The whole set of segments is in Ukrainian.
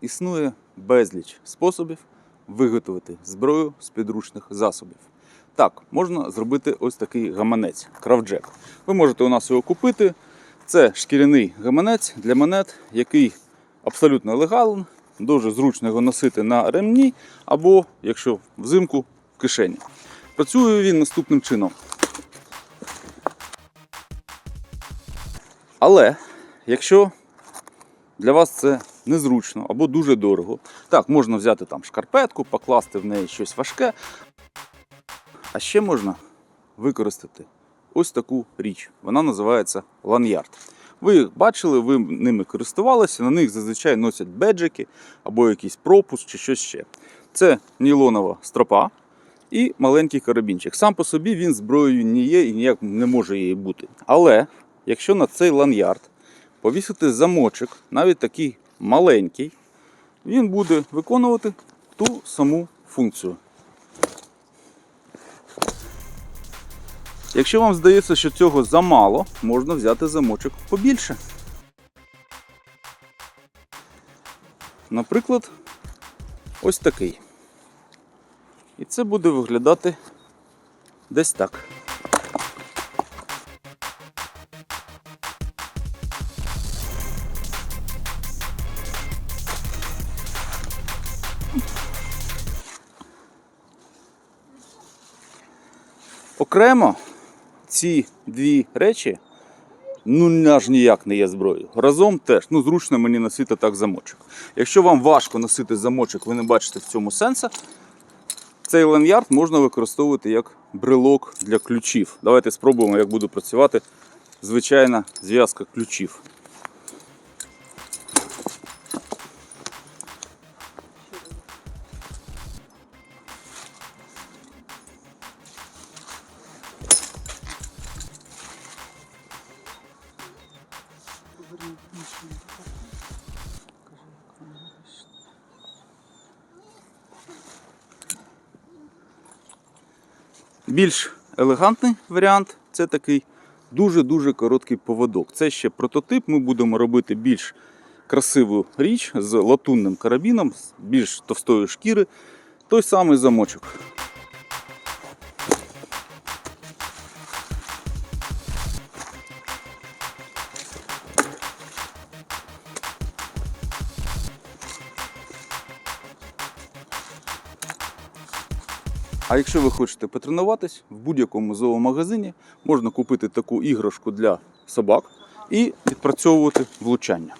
існує безліч способів виготовити зброю з підручних засобів. Так, можна зробити ось такий гаманець кравджек. Ви можете у нас його купити. Це шкіряний гаманець для монет, який абсолютно легален, дуже зручно його носити на ремні або, якщо взимку, в кишені. Працює він наступним чином. Але якщо для вас це незручно або дуже дорого, так, можна взяти там шкарпетку, покласти в неї щось важке. А ще можна використати ось таку річ. Вона називається ланьярд. Ви бачили, ви ними користувалися, на них зазвичай носять беджики або якийсь пропуск чи щось ще. Це нейлонова стропа і маленький карабінчик. Сам по собі він зброєю не є і ніяк не може її бути. Але якщо на цей ланьярд повісити замочок, навіть такий маленький, він буде виконувати ту саму функцію. Якщо вам здається, що цього замало, можна взяти замочок побільше. Наприклад, ось такий. І це буде виглядати десь так. Окремо ці дві речі ну аж ніяк не є зброєю. Разом теж ну, зручно мені носити так замочок. Якщо вам важко носити замочок, ви не бачите в цьому сенсу, цей ланьярд можна використовувати як брелок для ключів. Давайте спробуємо, як буде працювати звичайна зв'язка ключів. Більш елегантний варіант це такий дуже-дуже короткий поводок. Це ще прототип. Ми будемо робити більш красиву річ з латунним карабіном, з більш товстої шкіри. Той самий замочок. А якщо ви хочете потренуватись, в будь-якому зоомагазині можна купити таку іграшку для собак і відпрацьовувати влучання.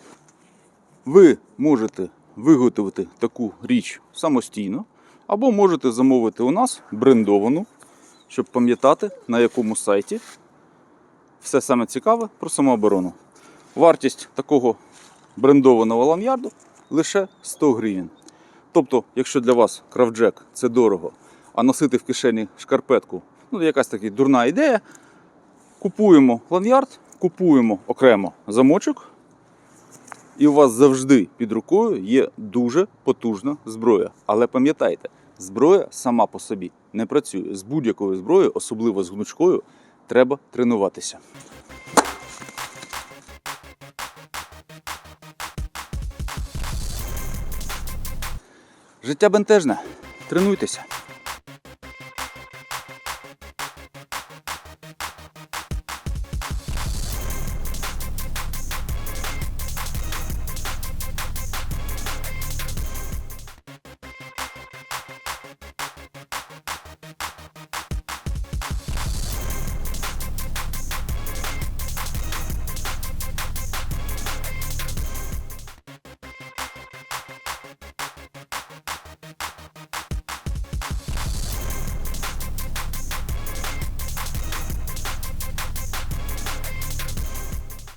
Ви можете виготовити таку річ самостійно, або можете замовити у нас брендовану, щоб пам'ятати, на якому сайті все саме цікаве про самооборону. Вартість такого брендованого ланьярду лише 100 гривень. Тобто, якщо для вас кравджек це дорого, а носити в кишені шкарпетку ну, якась така дурна ідея. Купуємо ланьярд, купуємо окремо замочок, і у вас завжди під рукою є дуже потужна зброя. Але пам'ятайте, зброя сама по собі не працює. З будь-якою зброєю, особливо з гнучкою, треба тренуватися. Життя бентежне. Тренуйтеся.